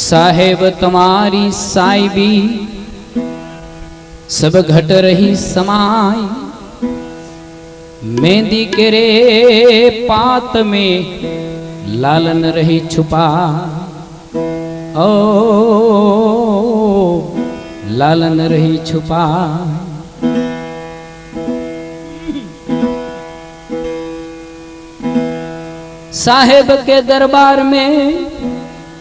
साहेब तुम्हारी साहिबी सब घट रही समाई। मेहंदी के रे पात में लालन रही छुपा ओ, लालन रही छुपा साहेब के दरबार में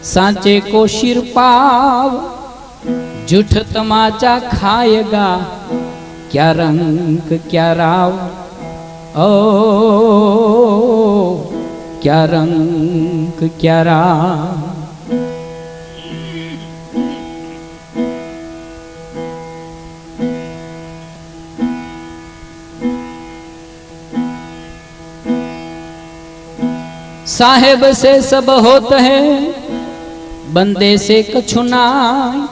सांचे को सिर पाव झूठ तमाचा खाएगा। क्या रंग, क्या राव? ओ, क्या रंग, क्या राव? साहेब से सब होते है બંદેશે કછુનાય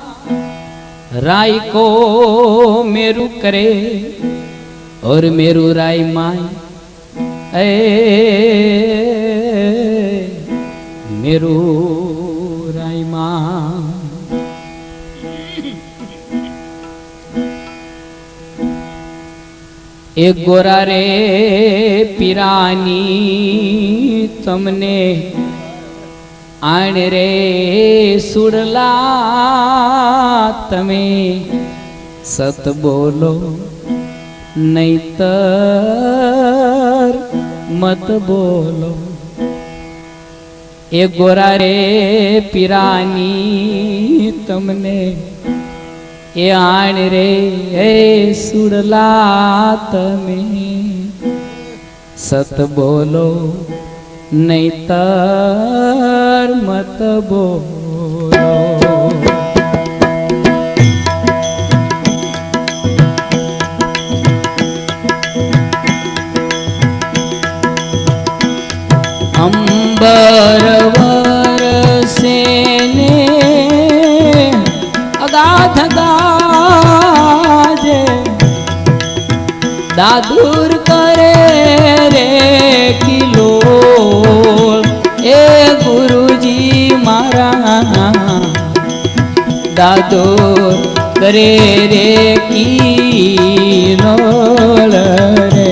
રાય કો મેરુ કરે, ઓર મેરુ રાય માય, એ મેરુ રાય માય. એક ગોરા રે પીરાની તમને આણ રે સુડલા તમે. સત બોલો નહીતર મત બોલો એ ગોરા રે પીરાની તમને. એ આણ રે એ સુડલા તમે. સત બોલો નહીતર મત બોલો. અંબર વરસે ને અગાધ દાદુર કરે દાદુર કરે રે કિલો રે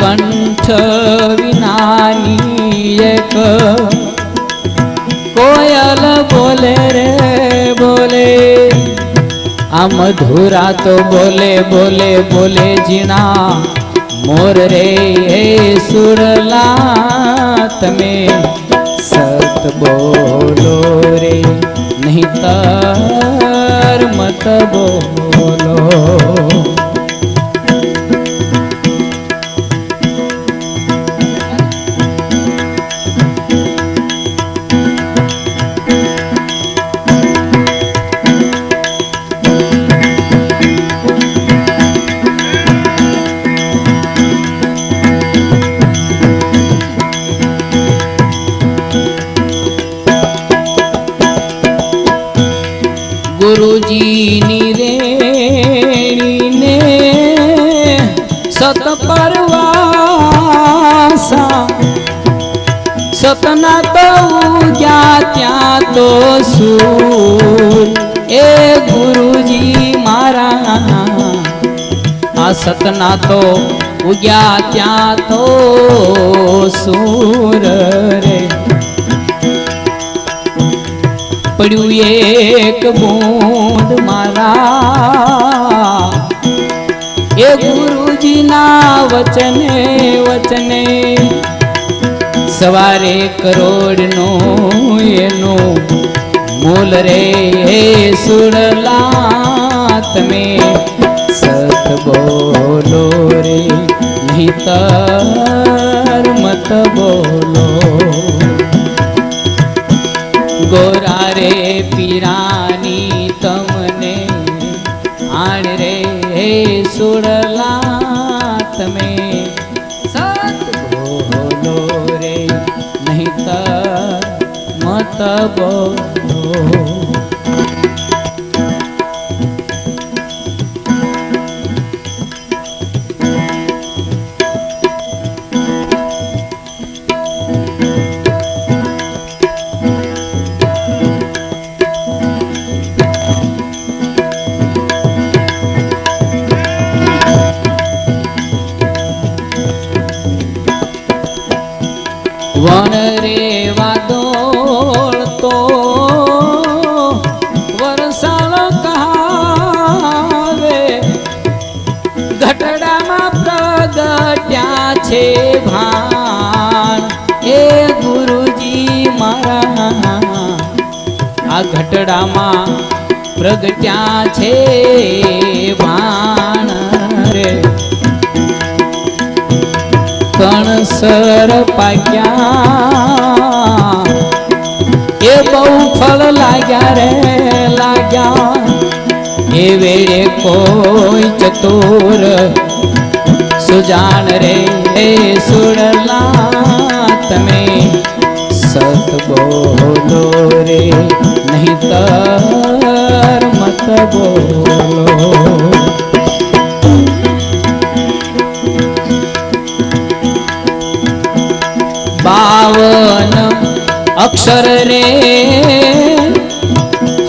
કંઠ વિનાની એક કોયલ બોલે રે બોલે. આ મધુરા તો બોલે બોલે બોલે જીણા મોર રે હે સુરલા તમે સત બોલો. મત બોલો. પરવાસા સતના તો ઉગ્યા ત્યાં તો સૂર. એ ગુરુજી મારા, આ સતના તો ઉગ્યા ત્યાં તો સૂર રે. પડ્યું એક બૂંદ વચને વચને. સવારે કરોડનો એનો મૂલ રે, હે સુરલા, તમે સત બોલો રે નહીતર મત બોલો. ગોરા રે, પીરાની તમને આણ રે, હે સુડલા મત બોલો ઘટડામાં પ્રગટ્યા છે ભાણ કણસર પાક્યા, એ બહુ ફળ લાગ્યા રે, લાગ્યા. એ વેળે કોઈ ચતુર સુજાન રે હે સુરલા તમે. સત બોલો રે નહીં તાર મત બોલો બાવન અક્ષર રે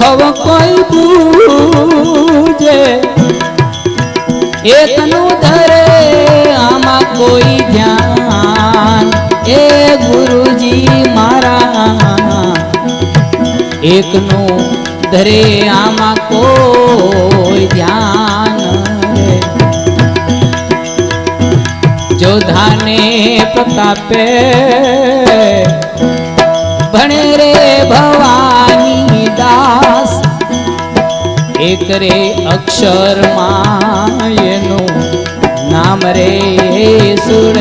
હવ કોઈ પૂજે એકનું ધરે આમાં કોઈ ધ્યાન એ ગુરુજી એકનું ધરે આમાં કોઈ ધ્યાન જો જોધાને પ્રતાપે ભણે રે ભવાની દાસ. એક રે અક્ષરમાં એનું નામ રે સુર